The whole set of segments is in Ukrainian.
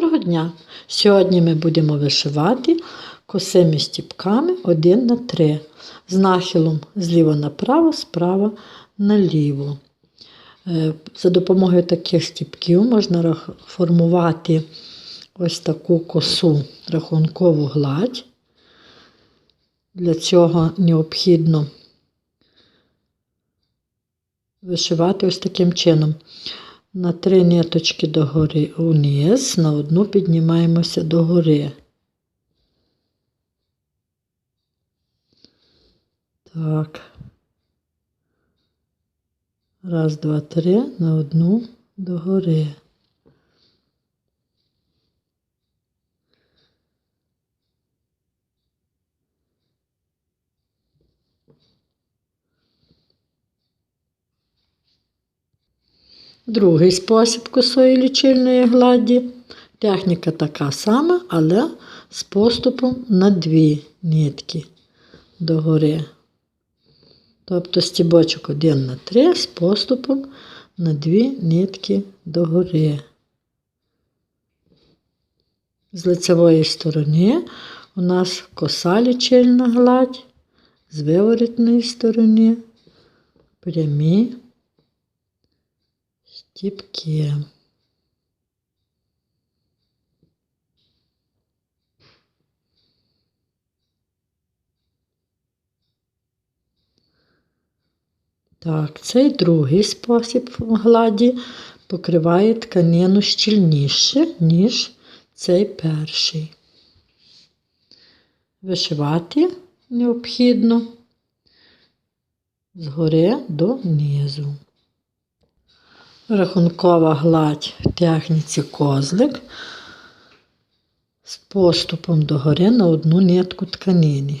Доброго дня! Сьогодні ми будемо вишивати косими стіпками 1 на 3 з нахилом зліва направо, справа наліво. Е, За допомогою таких стіпків можна формувати ось таку косу рахункову гладь. Для цього необхідно вишивати ось таким чином. На три ниточки догори вниз, на одну піднімаємося догори. Так. Раз, два, три, на одну догори. Другий спосіб косої лічильної гладі. Техніка така сама, але з поступом на дві нитки догори. Тобто стібочок 1 на 3 з поступом на дві нитки догори. З лицевої сторони у нас коса лічильна гладь, з виворотної сторони прямі стіпки. Так, цей другий спосіб гладі покриває тканину щільніше, ніж цей перший. Вишивати необхідно згори до низу. Рахункова гладь техніці козлик з поступом догори на одну нитку тканини.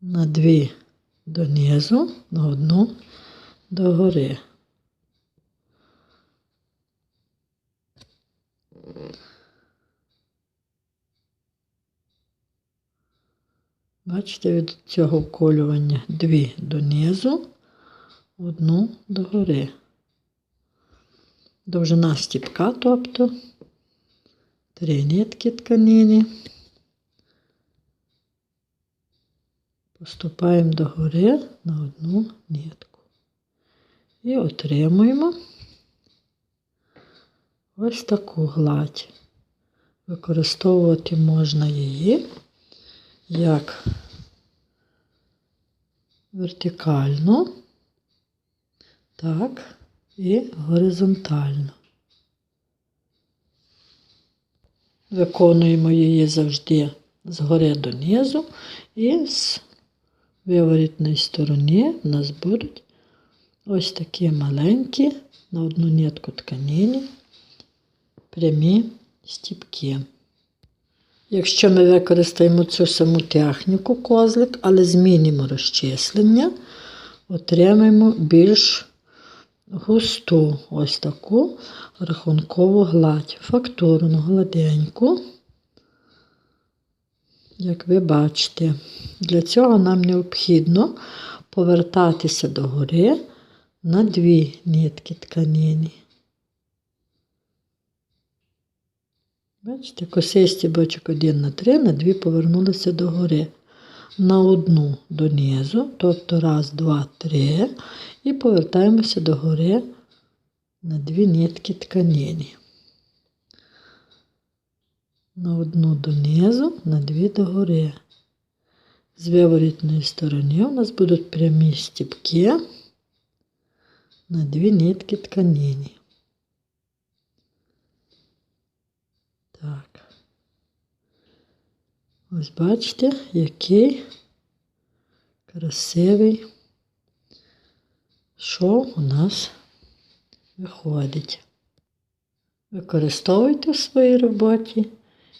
На дві донизу, на одну догори. Бачите, від цього вколювання дві донизу, одну догори. Довжина стіпка, тобто три нитки тканини. Поступаємо догори на одну нитку. І отримуємо ось таку гладь. Використовувати можна її як вертикально, так і горизонтально. Виконуємо її завжди згори донизу і з виворітної сторони у нас будуть ось такі маленькі на одну нитку тканини прямі стіпки. Якщо ми використаємо цю саму техніку козлик, але змінимо розчислення, отримаємо більш густу ось таку рахункову гладь, фактурну, гладеньку. Як ви бачите, для цього нам необхідно повертатися догори на дві нитки тканини. Бачите, косий стібочок 1 на 3, на 2 повернулися догори. На одну донизу, тобто раз, два, три, і повертаємося догори на дві нитки тканини. На одну донизу, на дві догори. З виворітної сторони у нас будуть прямі стіпки на дві нитки тканини. Так. Ось бачите, який красивий шов у нас виходить. Використовуйте в своїй роботі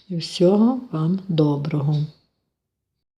і всього вам доброго.